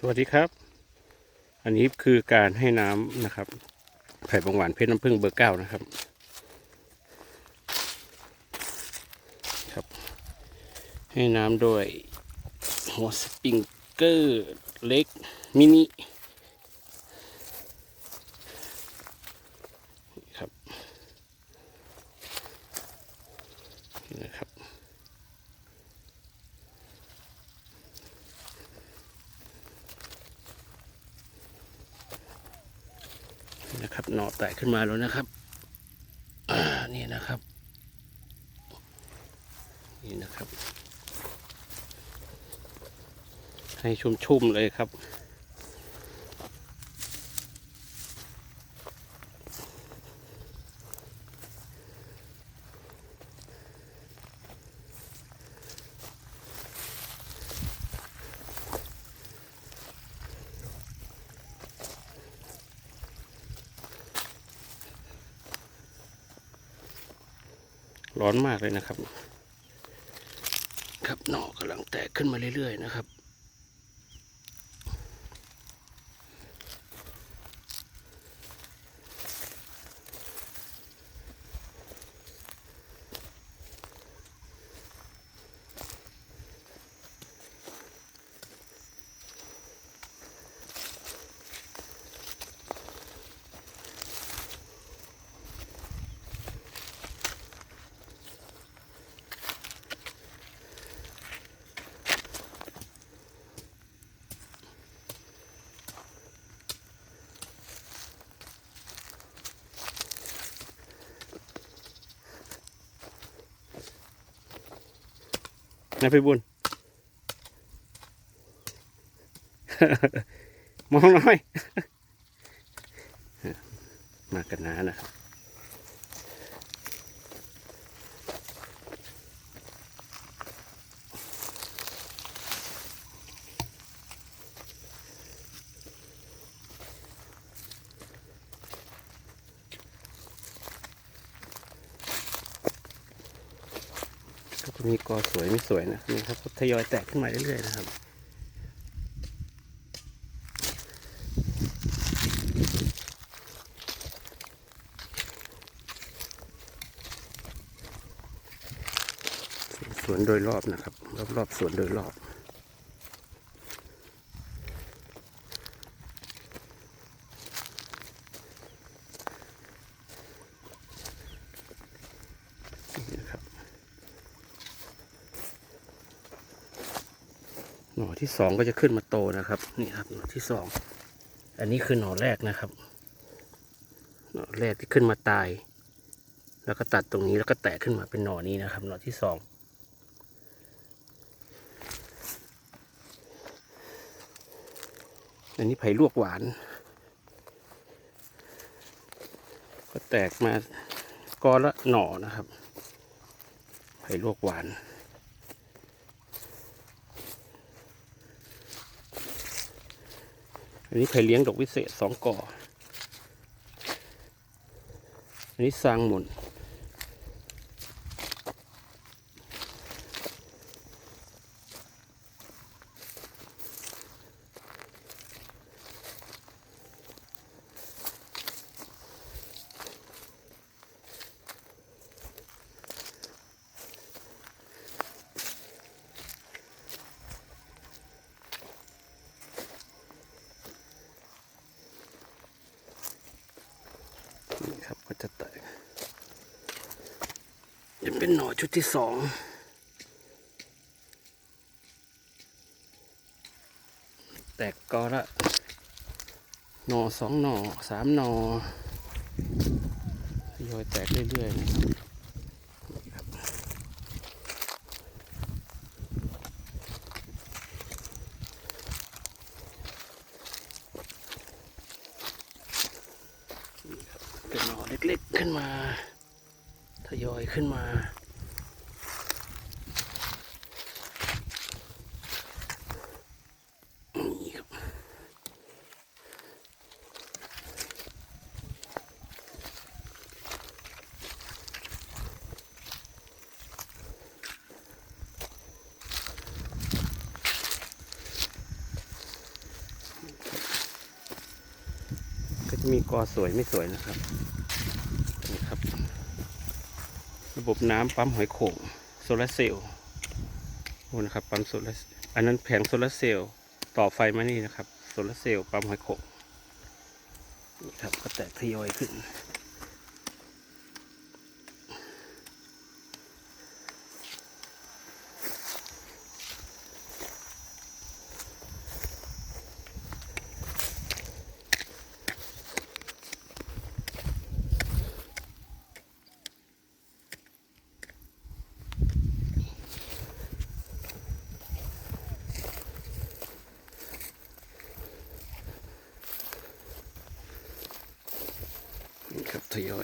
สวัสดีครับ อันนี้คือการให้น้ำนะครับ ไผ่บางหวานเพชรน้ำผึ้งเบอร์เก้านะครับ ครับ ให้น้ำโดยหัวสปริงเกอร์เล็กมินิครับนี่นะครับ นะครับหน่อแตกขึ้นมาแล้วนะครับนี่นะครับ นี่นะครับ ให้ชุ่มๆเลยครับ ร้อนมากเลยนะครับ ครับหน่อกำลังแตกขึ้นมาเรื่อยๆนะครับ นะพี่บุญมองน้อย มากันนะนะครับ ก็จะ มีกอสวยไม่สวยนะนี่ครับทยอยแตกขึ้นมาเรื่อยๆนะครับสวนโดยรอบนะครับ รอบๆสวนโดยรอบ นี่นะครับ หน่อที่สองก็จะขึ้นมาโตนะครับ นี่ครับหน่อที่สองอันนี้คือหน่อแรกนะครับหน่อแรกที่ขึ้นมาตาย แล้วก็ตัดตรงนี้แล้วก็แตกขึ้นมาเป็นหน่อนี้นะครับ หน่อที่สองอันนี้ไผ่ลวกหวาน ก็แตกมากอละหน่อนะครับ ไผ่ลวกหวาน อันนี้ไผ่เลี้ยงดอกวิเศษสองก่อ อันนี้สร้างหมุน ก็จะแตกจะเป็นหน่อชุดที่สองแตกกอละหน่อสองหน่อสามหน่อทยอยแตกเรื่อยๆึ้นมาก็จะมีกอสวยไม่สวยนะครับ บบน้ำปั๊มหอยโข่งโซลาร์เซลล์โอ้นะครับปั๊มโซลาร์อันนั้นแผงโซลาร์เซลล์ต่อไฟมานี่นะครับโซลาร์เซลล์ปั๊มหอยโข่งนี่ครับก็แตกทยอยขึ้น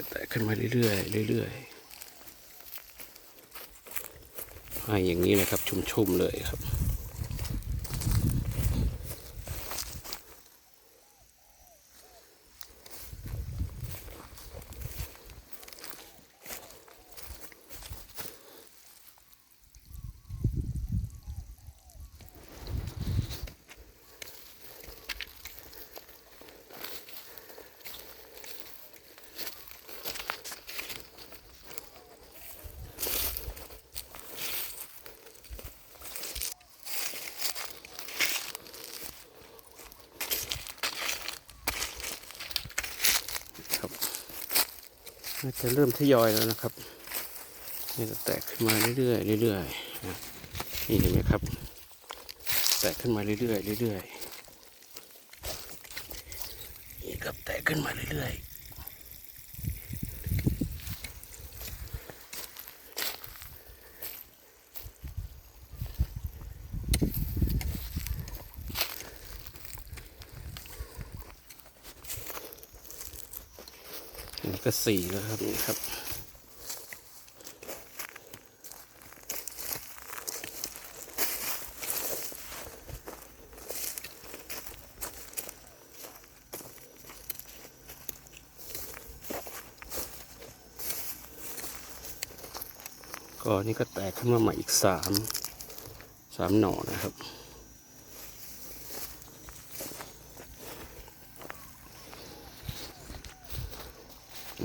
แตะขึ้นมาเรื่อยๆเรื่อยๆให้อย่างนี้นะครับชุ่มๆเลยครับ น่าจะเริ่มทยอยแล้วนะครับนี่จะแตกขึ้นมาเรื่อยๆเรื่อยๆนะนี่เห็นไหมครับ แตกขึ้นมาเรื่อยๆเรื่อยๆนี่ครับแตกขึ้นมาเรื่อยๆ นี่ก็สี่แล้วครับนี่ครับ ก็นี่ก็แตกขึ้นมาใหม่อีกสามสามหน่อนะครับ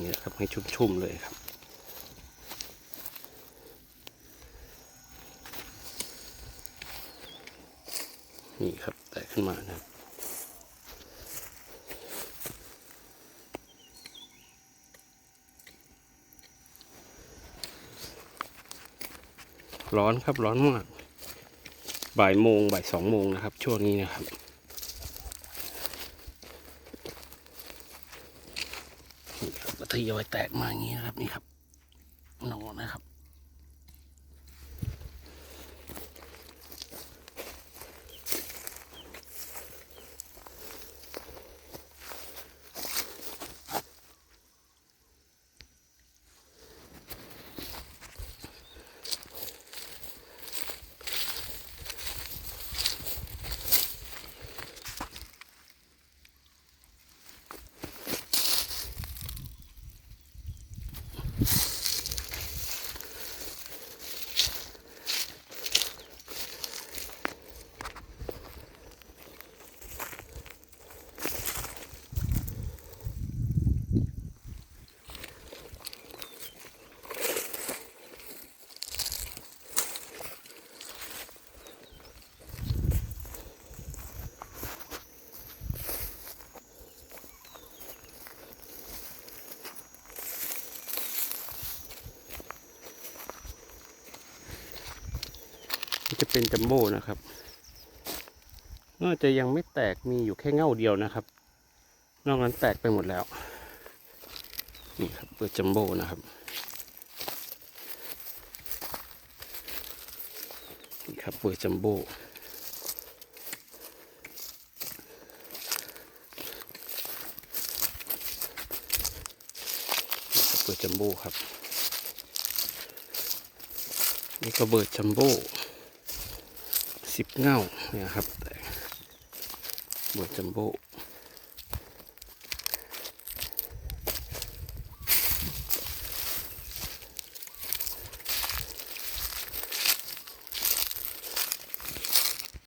นี่นะครับให้ชุ่มๆเลยครับ นี่ครับแตกขึ้นมานะครับร้อนครับร้อนมาก บ่ายโมงบ่ายสองโมงนะครับ ช่วงนี้นะครับ นี่ครับก็ท ยอยแตกมาอย่างนี้นะครับนี่ครับหนอนนะครับ จะเป็นจัมโบ้นะครับน่าจะยังไม่แตกมีอยู่แค่เง่าเดียวนะครับ นอกนั้นแตกไปหมดแล้ว นี่ครับเปิดจัมโบ้นะครับนี่ครับเปิดจัมโบ้เปิดจัมโบ้ครับ นี่ก็เบิดจัมโบ้ สิบเง่าเนี่ยครับบวชจัมโบ้